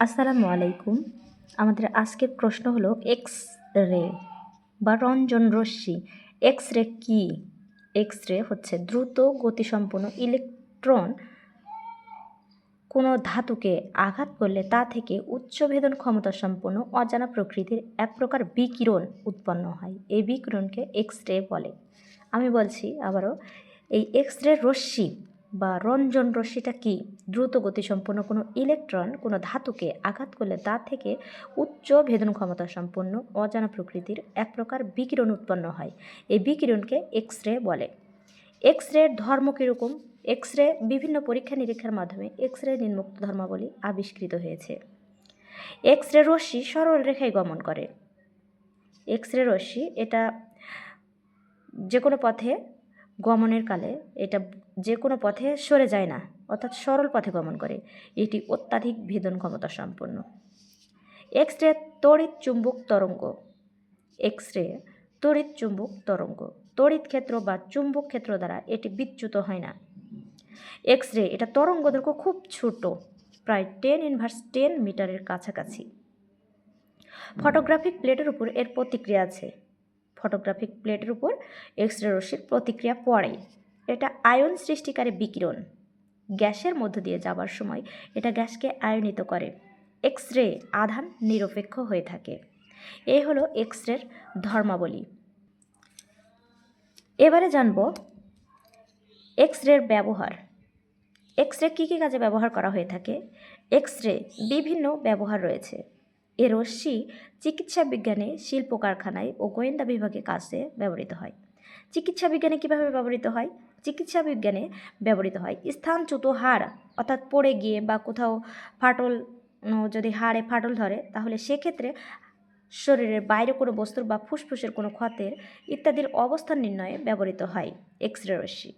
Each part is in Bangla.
আসসালামু আলাইকুম। আমাদের আজকের প্রশ্ন হলো এক্স রে বা রঞ্জন রশ্মি এক্স রে কী? এক্স রে হচ্ছে দ্রুত গতিসম্পন্ন ইলেকট্রন। কোনো ধাতুকে আঘাত করলে তা থেকে উচ্চ ভেদন ক্ষমতা সম্পন্ন অজানা প্রকৃতির এক প্রকার বিকিরণ উৎপন্ন হয়। এই বিকিরণকে এক্স রে বলে। আমি বলছি আবারও, এই এক্স রে রশ্মি বা রঞ্জন রশ্মিটা কি? দ্রুত গতিসম্পন্ন কোনো ইলেকট্রন কোনো ধাতুকে আঘাত করলে তা থেকে উচ্চ ভেদন ক্ষমতা সম্পন্ন অজানা প্রকৃতির এক প্রকার বিকিরণ উৎপন্ন হয়। এই বিকিরণকে এক্স রে বলে। এক্স রের ধর্ম কীরকম? এক্স রে বিভিন্ন পরীক্ষা নিরীক্ষার মাধ্যমে এক্স রে নিম্নোক্ত ধর্মাবলী আবিষ্কৃত হয়েছে। এক্স রে রশ্মি সরল রেখায় গমন করে। এক্স রে রশ্মি এটা যে কোনো পথে গমনের কালে এটা যে কোনো পথে সরে যায় না, অর্থাৎ সরল পথে গমন করে। এটি অত্যাধিক ভেদন ক্ষমতা সম্পন্ন। এক্স রে তড়িৎ চুম্বক তরঙ্গ। এক্স রে তড়িৎ চুম্বক তরঙ্গ। তড়িৎ ক্ষেত্র বা চুম্বক ক্ষেত্র দ্বারা এটি বিচ্যুত হয় না। এক্স রে এটা তরঙ্গ দৈর্ঘ্য খুব ছোট, প্রায় টেন ইনভার্স টেন মিটারের কাছাকাছি। ফটোগ্রাফিক প্লেটের উপর এর প্রতিক্রিয়া আছে। ফটোগ্রাফিক প্লেটের উপর এক্স রে রশ্মির প্রতিক্রিয়া পড়ে এটা আয়ন সৃষ্টিকারী বিকিরণ। গ্যাসের মধ্য দিয়ে যাবার সময় এটা গ্যাসকে আয়নিত করে। এক্স রে আধান নিরপেক্ষ হয়ে থাকে। এই হলো এক্স রের ধর্মাবলী। এবারে জানব এক্স রের ব্যবহার। এক্স রে কী কী কাজে ব্যবহার করা হয়ে থাকে? এক্স রে বিভিন্ন ব্যবহার রয়েছে। এ রশ্মি চিকিৎসা বিজ্ঞানে শিল্প কারখানায় ও গোয়েন্দা বিভাগে কাজে ব্যবহৃত হয়। চিকিৎসা বিজ্ঞানে কীভাবে ব্যবহৃত হয়? চিকিৎসা বিজ্ঞানে ব্যবহৃত হয় স্থানচ্যুত হাড়, অর্থাৎ পড়ে গিয়ে বা কোথাও ফাটল যদি হাড়ে ফাটল ধরে, তাহলে সেক্ষেত্রে শরীরের বাইরে কোনো বস্তুর বা ফুসফুসের কোনো ক্ষতের ইত্যাদির অবস্থান নির্ণয়ে ব্যবহৃত হয় এক্স রে রশ্মি।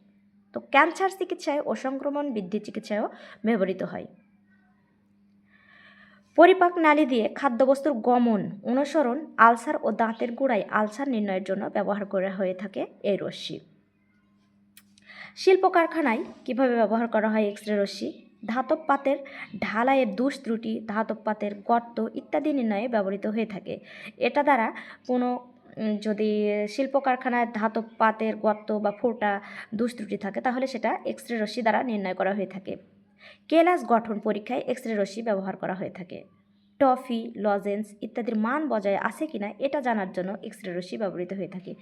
তো ক্যান্সার চিকিৎসায় ও সংক্রমণ বৃদ্ধি চিকিৎসায়ও ব্যবহৃত হয়। পরিপাক নালী দিয়ে খাদ্যবস্তুর গমন, অনুসরণ, আলসার ও দাঁতের গোড়ায় আলসার নির্ণয়ের জন্য ব্যবহার করা হয়ে থাকে এই রশ্মি। শিল্প কারখানায় কীভাবে ব্যবহার করা হয় এক্স রে রশ্মি? ধাতব পাতের ঢালাইয়ের দুষ ত্রুটি, ধাতব পাতের গর্ত ইত্যাদি নির্ণয়ে ব্যবহৃত হয়ে থাকে। এটা দ্বারা কোনো যদি শিল্প কারখানায় ধাতব পাতের গর্ত বা ফোটা দুষ ত্রুটি থাকে, তাহলে সেটা এক্স রে রশ্মি দ্বারা নির্ণয় করা হয়ে থাকে। কেলাস গঠন পরীক্ষায় এক্স রে রশ্মি ব্যবহার করা হয়ে থাকে। টফি, লজেন্স ইত্যাদির মান বজায় আছে কিনা এটা জানার জন্য এক্স রে রশ্মি ব্যবহৃত হয়ে থাকে।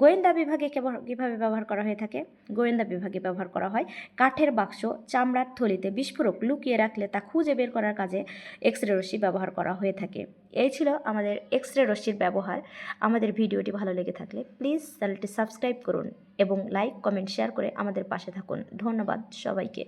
গোয়েন্দা বিভাগে কীভাবে ব্যবহার করা হয়ে থাকে? গোয়েন্দা বিভাগে ব্যবহার করা হয় কাঠের বাক্স, চামড়ার থলিতে বিস্ফোরক লুকিয়ে রাখলে তা খুঁজে বের করার কাজে এক্স রে রশ্মি ব্যবহার করা হয়ে থাকে। এই ছিল আমাদের এক্স রে রশ্মির ব্যবহার। আমাদের ভিডিওটি ভালো লেগে থাকলে প্লিজ চ্যানেলটি সাবস্ক্রাইব করুন এবং লাইক, কমেন্ট, শেয়ার করে আমাদের পাশে থাকুন। ধন্যবাদ সবাইকে।